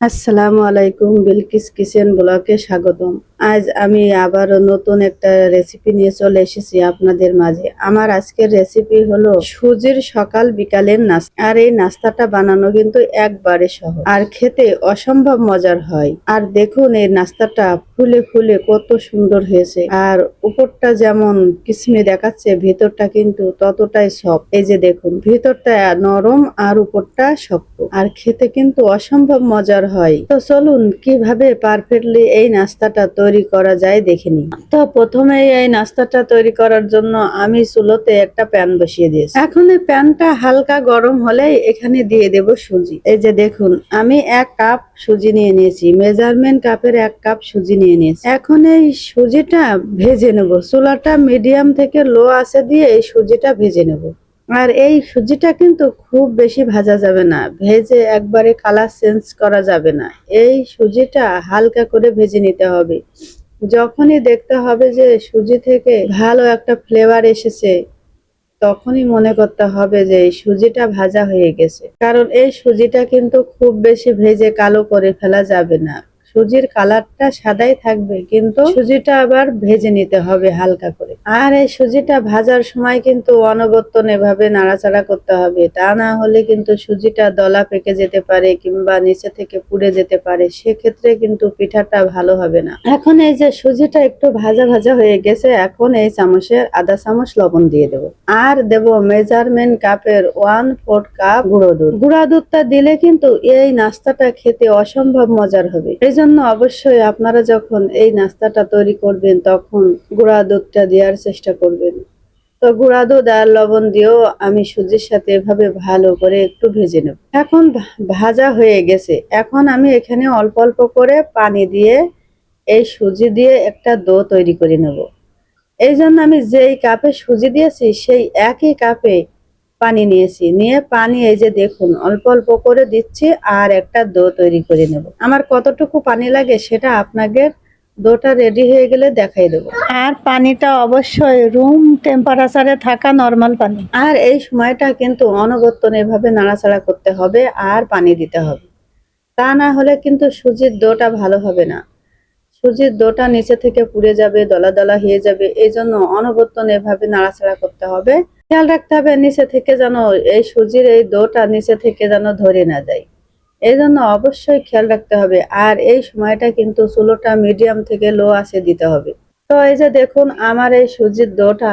আসসালামু আলাইকুম, বিলকিস কিচেন ব্লকে স্বাগতম। আজ আমি আবারও নতুন একটা রেসিপি নিয়ে চলে এসেছি আপনাদের মাঝে। আমার আজকের রেসিপি হলো সুজির সকাল বিকালের নাস্তা। আর এই নাস্তাটা বানানো কিন্তু একবারে সহজ। আর খেতে অসম্ভব মজার হয়। আর দেখুন এই নাস্তাটা ফুলে ফুলে কত সুন্দর হয়েছে। আর উপরটা যেমন কিসমি দেখাচ্ছে, ভিতরটা কিন্তু ততটাই সফট। এই যে দেখুন, ভিতরটা নরম আর উপরটা শক্ত। আর খেতে কিন্তু অসম্ভব মজার হয়। তো চলুন, কীভাবে পারফেক্টলি এই নাস্তাটা তৈরি করা যায় দেখে নিই। তো প্রথমে এই নাস্তাটা তৈরি করার জন্য আমি চুলোতে একটা প্যান বসিয়ে দিয়েছি। এখন এই প্যানটা হালকা গরম হলেই এখানে দিয়ে দেব সুজি। এই যে দেখুন, আমি এক কাপ সুজি নিয়ে নিয়েছি মেজারমেন্ট কাপের এক কাপ সুজি নিয়ে নিয়েছি। এখন এই সুজিটা ভেজে নেব। চুলাটা মিডিয়াম থেকে লো আছে দিয়ে এই সুজিটা ভেজে নেব। আর এই সুজিটা কিন্তু খুব বেশি ভাজা যাবে না, ভেজে একবারে কালার চেঞ্জ করা যাবে না। এই সুজিটা হালকা করে ভেজে নিতে হবে। যখনই দেখতে হবে যে সুজি থেকে ভালো একটা ফ্লেভার এসেছে, তখনই মনে করতে হবে যে এই সুজিটা ভাজা হয়ে গেছে। কারণ এই সুজিটা কিন্তু খুব বেশি ভেজে কালো করে ফেলা যাবে না। সুজির কালারটা সাদাই থাকবে, কিন্তু সুজিটা আবার ভেজে নিতে হবে হালকা করে। আর এই সুজিটা ভাজার সময় কিন্তু অনবর্তন এভাবে নাড়াচাড়া করতে হবে। তা না হলে কিন্তু সুজিটা দলা পেকে যেতে পারে কিংবা নিচে থেকে পুড়ে যেতে পারে। সেক্ষেত্রে কিন্তু পিঠাটা ভালো হবে না। এখন এই যে সুজিটা একটু ভাজা ভাজা হয়ে গেছে, এখন এই চামচের আধা চামচ লবণ দিয়ে দেব। আর দেব মেজারমেন্ট কাপের ওয়ান ফোর্থ কাপ গুঁড়ো দুধ। গুঁড়া দুধটা দিলে কিন্তু এই নাস্তাটা খেতে অসম্ভব মজার হবে। এই জন্য অবশ্যই আপনারা যখন এই নাস্তাটা তৈরি করবেন, তখন গুঁড়া দুধটা দেওয়ার চেষ্টা করবেন। তো গুঁড়া দুধ আর লবণ দিয়েও আমি সুজির সাথে এভাবে ভালো করে একটু ভেজে নেব। এখন ভাজা হয়ে গেছে। এখন আমি এখানে অল্প অল্প করে পানি দিয়ে এই সুজি দিয়ে একটা দো তৈরি করে নেব। এই জন্য আমি যেই কাপে সুজি দিয়েছি, সেই একই কাপে পানি নিয়েছি। নিয়ে পানি এই যে দেখুন অল্প অল্প করে দিচ্ছি আর একটা দো তৈরি করে নেব। আমার কতটুকু পানি লাগে সেটা আপনাকে দোটা রেডি হয়ে গেলে দেখাই দেবো। আর পানিটা অবশ্যই রুম টেম্পারেচারে থাকা নর্মাল পানি। আর এই সময়টা কিন্তু অনবর্তন এভাবে নাড়াচাড়া করতে হবে আর পানি দিতে হবে। তা না হলে কিন্তু সুজির দোটা ভালো হবে না। সুজির দোটা নিচে থেকে পুড়ে যাবে দলা দলা হয়ে যাবে। এই জন্য অনবর্তন এভাবে নাড়াচাড়া করতে হবে। খেয়াল রাখতে হবে নিচে থেকে যেন এই সুজির এই দোটা নিচে থেকে যেন ধরে না যায়। এই জন্য অবশ্যই খেয়াল রাখতে হবে। আর এই সময়টা কিন্তু চুলোটা মিডিয়াম থেকে লো আসে দিতে হবে। তো এই যে দেখুন, আমার এই সুজির দোটা,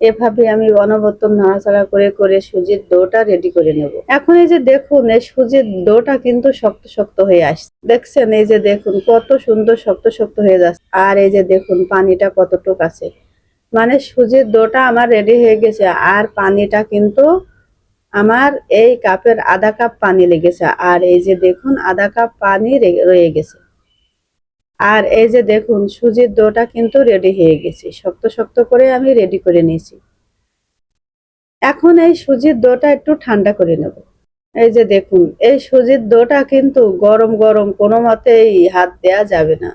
এভাবে আমি অনবর্তন নাড়াচাড়া করে করে সুজির ডোটা রেডি করে নেব। এখন এই যে দেখুন, এই সুজির ডোটা কিন্তু শক্ত শক্ত হয়ে আসছে। দেখছেন? এই যে দেখুন, কত সুন্দর শক্ত শক্ত হয়ে যাচ্ছে। আর এই যে দেখুন, পানিটা কতটুক আছে। মানে সুজির দোটা আমার রেডি হয়ে গেছে। আর পানিটা কিন্তু আমার এই কাপের আধা কাপ পানি লেগেছে। আর এই যে দেখুন, আধা কাপ পানি রয়ে গেছে। আর এই যে দেখুন, সুজির দোটা কিন্তু রেডি হয়ে গেছে। শক্ত শক্ত করে আমি রেডি করে নিয়েছি। এখন এই সুজির দোটা একটু ঠান্ডা করে নেব। এই যে দেখুন, এই সুজির দোটা কিন্তু গরম গরম কোনো মতেই হাত দেয়া যাবে না।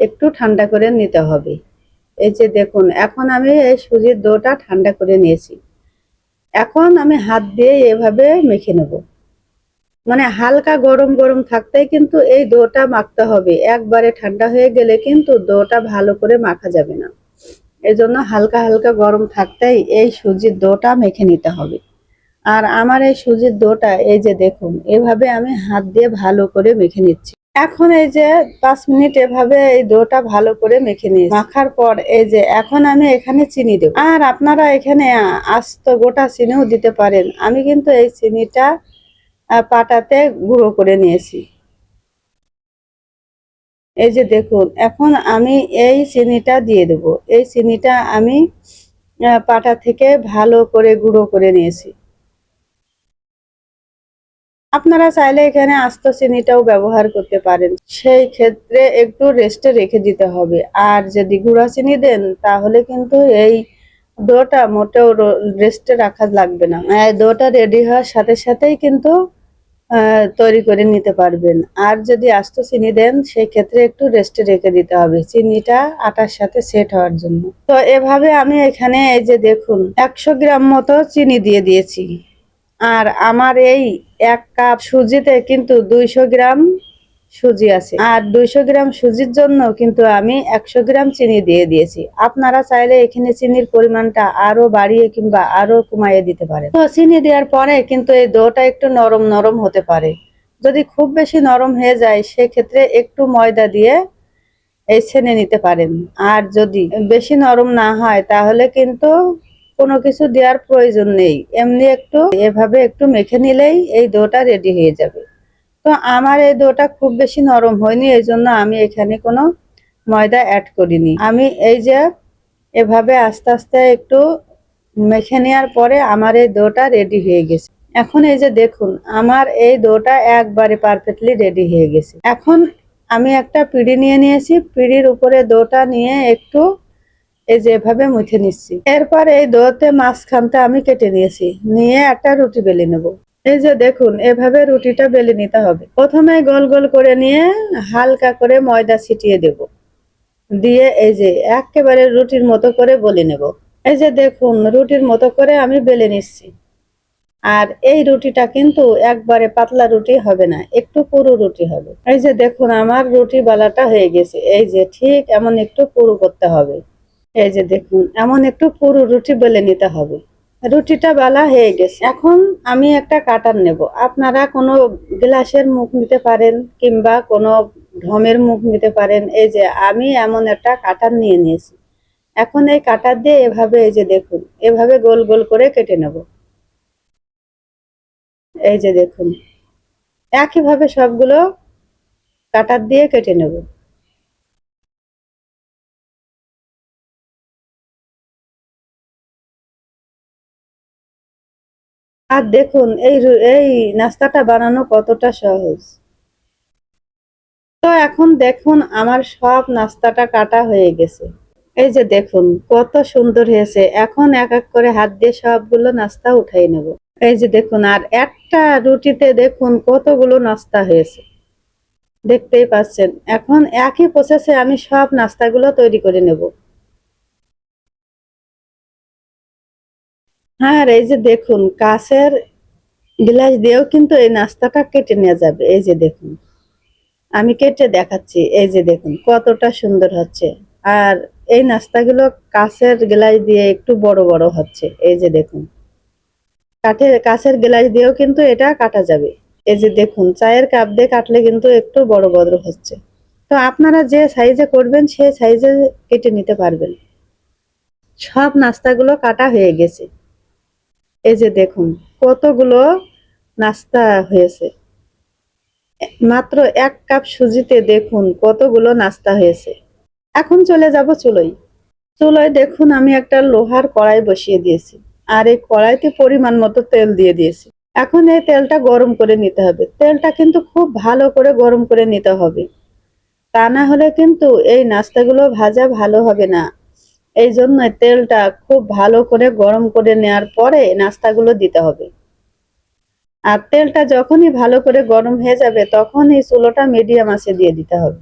একটু ঠান্ডা করে নিতে হবে। এই যে দেখুন, এখন আমি এই সুজির দোটা ঠান্ডা করে নিয়েছি। এখন আমি হাত দিয়ে এভাবে মেখে নেব। মানে হালকা গরম গরম থাকতেই কিন্তু এই দোটা মাখতে হবে। একবারে ঠান্ডা হয়ে গেলে কিন্তু দোটা ভালো করে মাখা যাবে না। এই জন্য হালকা হালকা গরম থাকতেই এই সুজির দোটা মেখে নিতে হবে। আর আমার এই সুজির দোটা এই যে দেখুন, এভাবে আমি হাত দিয়ে ভালো করে মেখে নিচ্ছি। এখন এই যে পাঁচ মিনিট এভাবে এই ডোটা ভালো করে মেখে নিয়ে মাখার পর এই যে এখন আমি এখানে চিনি দেব। আর আপনারা এখানে আস্ত গোটা চিনিও দিতে পারেন। আমি কিন্তু এই চিনিটা পাটাতে গুঁড়ো করে নিয়েছি। এই যে দেখুন, এখন আমি এই চিনিটা দিয়ে দেব। এই চিনিটা আমি পাটা থেকে ভালো করে গুঁড়ো করে নিয়েছি। আপনারা চাইলে এখানে আস্ত চিনিটাও ব্যবহার করতে পারেন। সেই ক্ষেত্রে একটু রেস্টে রেখে দিতে হবে। আর যদি গুঁড়া চিনি দেন, তাহলে কিন্তু এই ডোটা মোটেও রেস্টে রাখা লাগবে না। ডোটা রেডি হওয়ার সাথে সাথেই কিন্তু তৈরি করে নিতে পারবেন। আর যদি আস্ত চিনি দেন, সেই ক্ষেত্রে একটু রেস্টে রেখে দিতে হবে। চিনিটা আটার সাথে সেট হওয়ার জন্য। তো এভাবে আমি এখানে এই যে দেখুন, একশো গ্রাম মতো চিনি দিয়ে দিয়েছি। আর আমার এই এক কাপ সুজিতে কিন্তু দুইশো গ্রাম সুজি আছে। আর দুইশো গ্রাম সুজির জন্য কিন্তু আমি একশো গ্রাম চিনি দিয়ে দিয়েছি। আপনারা চাইলে এখানে চিনির পরিমাণটা আরও বাড়িয়ে কিংবা আরও কমাইয়ে দিতে পারেন। তো চিনি দেওয়ার পরে কিন্তু এই দোটা একটু নরম নরম হতে পারে। যদি খুব বেশি নরম হয়ে যায়, সেক্ষেত্রে একটু ময়দা দিয়ে এই ছেনে নিতে পারেন। আর যদি বেশি নরম না হয়, তাহলে কিন্তু কোনো কিছু দেওয়ার প্রয়োজন নেই। এমনি একটু, এভাবে একটু মেখে নিলেই এই দোটা রেডি হয়ে যাবে। তো আমার এই দোটা খুব বেশি নরম হয়নি, এই জন্য আমি এখানে কোনো ময়দা অ্যাড করিনি। আমি এই যে এভাবে আস্তে আস্তে একটু মেখে নেওয়ার পরে আমার এই দোটা রেডি হয়ে গেছে। এখন এই যে দেখুন, আমার এই দোটা একবারে পারফেক্টলি রেডি হয়ে গেছে। এখন আমি একটা পিড়ি নিয়ে নিয়েছি। পিড়ির উপরে দোটা নিয়ে একটু এই যে এভাবে মুছে নিচ্ছি। এরপর এই দোতে মাঝখানটা আমি কেটে নিয়েছি। নিয়ে একটা রুটি বেলে নেব। এই যে দেখুন, এভাবে রুটিটা বেলে নিতে হবে। প্রথমে গোল গোল করে নিয়ে হালকা করে ময়দা ছিটিয়ে দেব। দিয়ে এই যে একেবারে রুটির মতো করে বলে নেব। এই যে দেখুন, রুটির মতো করে আমি বেলে নিচ্ছি। আর এই রুটিটা কিন্তু একবারে পাতলা রুটি হবে না, একটু পুরু রুটি হবে। এই যে দেখুন, আমার রুটি বালাটা হয়ে গেছে। এই যে ঠিক এমন একটু পুরু করতে হবে। এই যে দেখুন, এমন একটু পুরো রুটি বেলে নিতে হবে। রুটিটা বালা হয়ে গেছে। এখন আমি একটা কাটার নেব। আপনারা কোনো গ্লাসের মুখ নিতে পারেন কিংবা কোনো ঢমের মুখ নিতে পারেন। এই যে আমি এমন একটা কাটার নিয়ে নিয়েছি। এখন এই কাটার দিয়ে এভাবে এই যে দেখুন, এভাবে গোল গোল করে কেটে নেব। এই যে দেখুন, একইভাবে সবগুলো কাটার দিয়ে কেটে নেব। আর দেখুন, এই এই নাস্তাটা বানানো কতটা সহজ। তো এখন দেখুন, আমার সব নাস্তাটা কাটা হয়ে গেছে। এই যে দেখুন, কত সুন্দর হয়েছে। এখন এক এক করে হাত দিয়ে সবগুলো নাস্তা উঠাই নেব। এই যে দেখুন, আর একটা রুটিতে দেখুন, কতগুলো নাস্তা হয়েছে। দেখতেই পাচ্ছেন, এখন একই প্রসেসে আমি সব নাস্তাগুলো তৈরি করে নেব। আর এই যে দেখুন, কাছের গ্লাস দিয়েও কিন্তু এই নাস্তাটা কেটে নেওয়া যাবে। এই যে দেখুন, আমি কেটে দেখাচ্ছি। এই যে দেখুন, কতটা সুন্দর হচ্ছে। আর এই নাস্তাগুলো কাছের গ্লাস দিয়ে একটু বড় বড় হচ্ছে। এই যে দেখুন কাঠের কাছের গ্লাস দিয়েও কিন্তু এটা কাটা যাবে। এই যে দেখুন, চায়ের কাপ দিয়ে কাটলে কিন্তু একটু বড় বড় হচ্ছে। তো আপনারা যে সাইজে করবেন সেই সাইজে কেটে নিতে পারবেন। সব নাস্তাগুলো কাটা হয়ে গেছে। এই যে দেখুন, কতগুলো নাস্তা হয়েছে। মাত্র এক কাপ সুজিতে দেখুন কতগুলো নাস্তা হয়েছে। এখন চলে যাব চুলোয়। চুলোয় দেখুন আমি একটা লোহার কড়াই বসিয়ে দিয়েছি আর এই কড়াইতে পরিমাণ মতো তেল দিয়ে দিয়েছি। এখন এই তেলটা গরম করে নিতে হবে। তেলটা কিন্তু খুব ভালো করে গরম করে নিতে হবে। তা না হলে কিন্তু এই নাস্তাগুলো ভাজা ভালো হবে না। এই জন্য তেলটা খুব ভালো করে গরম করে নেওয়ার পরে নাস্তাগুলো দিতে হবে। আর তেলটা যখনই ভালো করে গরম হয়ে যাবে তখন এই চুলোটা মিডিয়াম আঁচে দিয়ে দিতে হবে।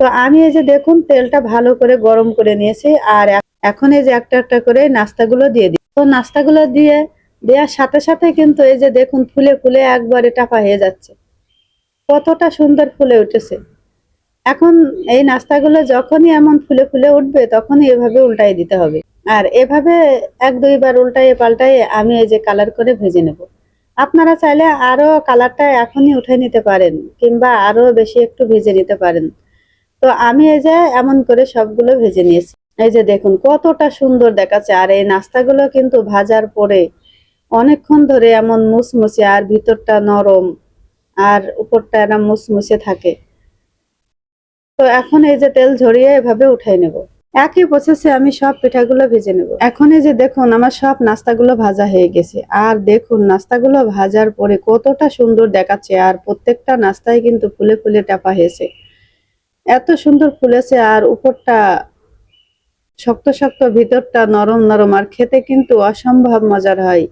তো আমি এই যে দেখুন তেলটা ভালো করে গরম করে নিয়েছি আর এখন এই যে একটা একটা করে নাস্তাগুলো দিয়ে দিই। তো নাস্তাগুলো দিয়ে, দেওয়ার সাথে সাথে কিন্তু এই যে দেখুন ফুলে ফুলে একবারে টাপা হয়ে যাচ্ছে। কতটা সুন্দর ফুলে উঠেছে। এখন এই নাস্তাগুলো যখনই এমন ফুলে ফুলে উঠবে, তখনই এভাবে উল্টাই দিতে হবে। আর এভাবে এক দুইবার উল্টাইয়ে পাল্টাইয়ে আমি এই যে কালার করে ভেজে নেব। আপনারা চাইলে আরও কালারটা এখনই উঠে নিতে পারেন, কিংবা আরও বেশি একটু ভেজে নিতে পারেন। তো আমি এই যে এমন করে সবগুলো ভেজে নিয়েছি। এই যে দেখুন, কতটা সুন্দর দেখাচ্ছে। আর এই নাস্তাগুলো কিন্তু ভাজার পরে অনেকক্ষণ ধরে এমন মুসমুসে আর ভিতরটা নরম, আর উপরটা এরা মুসমুসে থাকে। তো এখন এই যে তেল ঝরিয়ে এভাবে উঠাই নেব। একই প্রসেসে আমি সব পিঠাগুলো ভেজে নেব। এখন এই যে দেখুন, আমার সব নাস্তাগুলো ভাজা হয়ে গেছে। আর দেখুন, নাস্তাগুলো ভাজার পরে কতটা সুন্দর দেখাচ্ছে। আর প্রত্যেকটা নাস্তায় কিন্তু ফুলে ফুলে টাপা হয়েছে। এত সুন্দর ফুলেছে আর উপরটা শক্ত শক্ত, ভিতরটা নরম নরম আর খেতে কিন্তু অসম্ভব মজার হয়।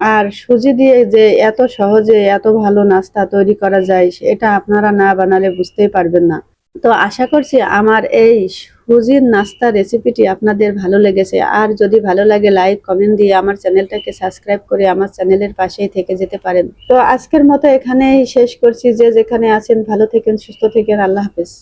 আর সুজি দিয়ে যে এত সহজে এত ভালো নাস্তা তৈরি করা যায় এটা আপনারা না বানালে বুঝতেই পারবেন না। তো আশা করছি আমার এই সুজির নাস্তা রেসিপিটি আপনাদের ভালো লেগেছে। আর যদি ভালো লাগে লাইক কমেন্ট দিয়ে আমার চ্যানেলটাকে সাবস্ক্রাইব করে আমার চ্যানেলের পাশেই থেকে যেতে পারেন। তো আজকের মতো এখানেই শেষ করছি। যে যেখানে আছেন, ভালো থেকেন, সুস্থ থেকেন। আল্লাহ হাফেজ।